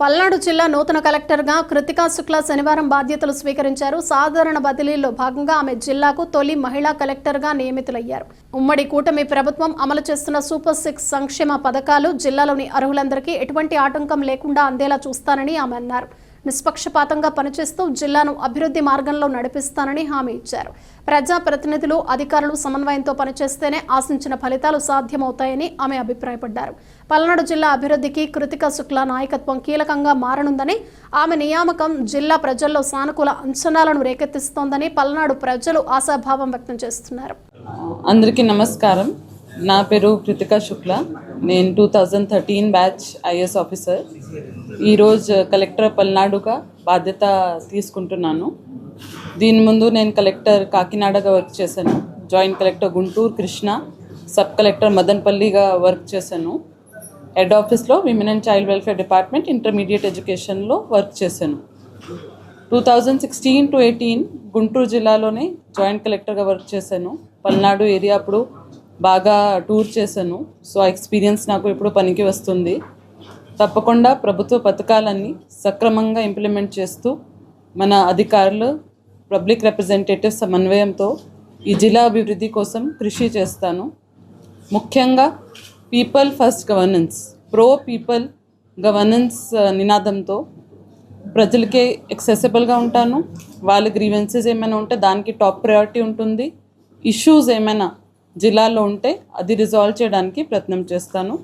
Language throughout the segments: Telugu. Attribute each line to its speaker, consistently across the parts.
Speaker 1: పల్నాడు జిల్లా నూతన కలెక్టర్గా కృతికా శుక్లా శనివారం బాధ్యతలు స్వీకరించారు. సాధారణ బదిలీలో భాగంగా ఆమె జిల్లాకు తొలి మహిళా కలెక్టర్గా నియమితులయ్యారు. ఉమ్మడి కూటమి ప్రభుత్వం అమలు చేస్తున్న సూపర్ సిక్స్ సంక్షేమ పథకాలు జిల్లాలోని అర్హులందరికీ ఎటువంటి ఆటంకం లేకుండా అందేలా చూస్తానని ఆమె అన్నారు. నిష్పక్షపాతంగా పనిచేస్తూ జిల్లాను అభివృద్ధి మార్గంలో నడిపిస్తానని హామీ ఇచ్చారు. ప్రజా ప్రతినిధులు అధికారులు సమన్వయంతో పనిచేస్తేనే ఆశించిన ఫలితాలు సాధ్యమవుతాయని ఆమె అభిప్రాయపడ్డారు. పల్నాడు జిల్లా అభివృద్ధికి కృతిక శుక్లా నాయకత్వం కీలకంగా మారనుందని ఆమె నియామకం జిల్లా ప్రజల్లో సానుకూల అంచనాలను రేకెత్తిస్తోందని పల్నాడు ప్రజలు ఆశాభావం వ్యక్తం చేస్తున్నారు.
Speaker 2: అందరికీ నమస్కారం. నా పేరు కృతికా శుక్ల. నేను two thousand thirteen batch IAS officer ఈరోజు కలెక్టర్ పల్నాడుగా బాధ్యత తీసుకుంటున్నాను. దీని ముందు నేను కలెక్టర్ కాకినాడగా వర్క్ చేశాను. Joint collector Guntur Krishna sub collector మదన్పల్లిగా work చేశాను. హెడ్ ఆఫీస్లో women and child welfare department intermediate ఎడ్యుకేషన్లో వర్క్ చేశాను. Two thousand sixteen to eighteen Guntur జిల్లాలోనే జాయింట్ కలెక్టర్గా వర్క్ చేశాను. పల్నాడు ఏరియా అప్పుడు బాగా టూర్ చేశాను. సో ఆ ఎక్స్పీరియన్స్ నాకు ఇప్పుడు పనికి వస్తుంది. తప్పకుండా ప్రభుత్వ పథకాలన్నీ సక్రమంగా ఇంప్లిమెంట్ చేస్తూ మన అధికారులు పబ్లిక్ రిప్రజెంటేటివ్ సమన్వయంతో ఈ జిల్లా అభివృద్ధి కోసం కృషి చేస్తాను. ముఖ్యంగా people first governance pro people governance నినాదంతో ప్రజలకే ఎక్సెసిబుల్గా ఉంటాను. వాళ్ళ గ్రీవెన్సెస్ ఏమైనా ఉంటే దానికి టాప్ ప్రయారిటీ ఉంటుంది. ఇష్యూస్ ఏమైనా జిల్లాలో ఉంటే అది రిజాల్వ్ చేయడానికి ప్రయత్నం చేస్తాను.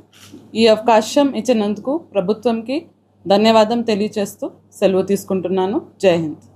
Speaker 2: ఈ అవకాశం ఇచ్చినందుకు ప్రభుత్వంకి ధన్యవాదం తెలియచేస్తూ సెలవు తీసుకుంటున్నాను. జై హింద్.